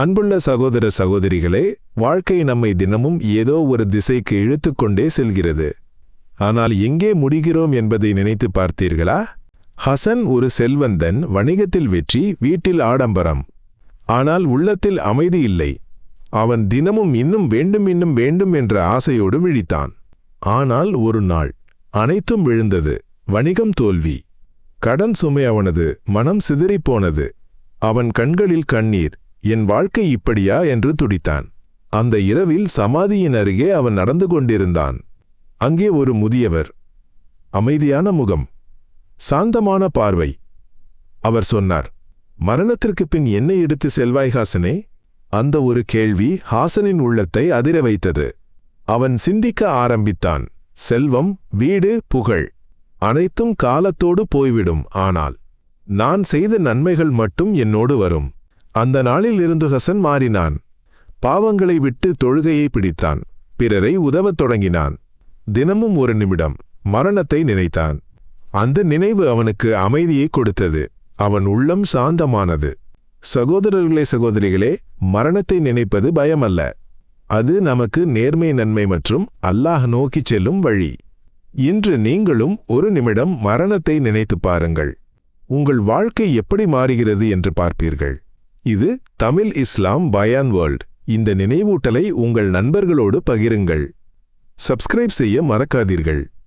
அன்புள்ள சகோதர சகோதரிகளே வாழ்க்கை நம்மை தினமும் ஏதோ ஒரு திசைக்கு இழுத்துக்கொண்டே செல்கிறது. ஆனால் எங்கே முடிகிறோம் என்பதை நினைத்து பார்த்தீர்களா? ஹசன் ஒரு செல்வந்தன் வணிகத்தில் வெற்றி வீட்டில் ஆடம்பரம். ஆனால் உள்ளத்தில் அமைதி இல்லை. அவன் தினமும் இன்னும் வேண்டும் இன்னும் வேண்டும் என்ற ஆசையோடு விழித்தான். ஆனால் ஒரு நாள் அனைத்தும் விழுந்தது. வணிகம் தோல்வி. கடன் சுமை அவனது மனம் சிதறிப்போனது அவன் கண்களில் கண்ணீர். என் வாழ்க்கை இப்படியா என்று துடித்தான். அந்த இரவில் சமாதியின் அருகே அவன் நடந்து கொண்டிருந்தான். அங்கே ஒரு முதியவர். அமைதியான முகம். சாந்தமான பார்வை. அவர் சொன்னார் மரணத்திற்கு பின் என்ன எடுத்து செல்வாய் ஹாசனே? அந்த ஒரு கேள்வி ஹாசனின் உள்ளத்தை அதிர வைத்தது. அவன் சிந்திக்க ஆரம்பித்தான். செல்வம் வீடு புகழ். அனைத்தும் காலத்தோடு போய்விடும். ஆனால் நான் செய்த நன்மைகள் மட்டும் என்னோடு வரும். அந்த நாளில் இருந்து ஹசன் மாறினான். பாவங்களை விட்டு தொழுகையை பிடித்தான். பிறரை உதவத் தொடங்கினான். தினமும் ஒரு நிமிடம் மரணத்தை நினைத்தான். அந்த நினைவு அவனுக்கு அமைதியை கொடுத்தது. அவன் உள்ளம் சாந்தமானது. சகோதரர்களே சகோதரிகளே மரணத்தை நினைப்பது பயமல்ல. அது நமக்கு நேர்மை நன்மை மற்றும் அல்லாஹ் நோக்கிச் செல்லும் வழி. இன்று நீங்களும் ஒரு நிமிடம் மரணத்தை நினைத்துப் பாருங்கள். உங்கள் வாழ்க்கை எப்படி மாறுகிறது என்று பார்ப்பீர்கள். இது தமிழ் இஸ்லாம் பயான் வேர்ல்ட். இந்த நினைவூட்டலை உங்கள் நண்பர்களோடு பகிருங்கள். சப்ஸ்கிரைப் செய்ய மறக்காதீர்கள்.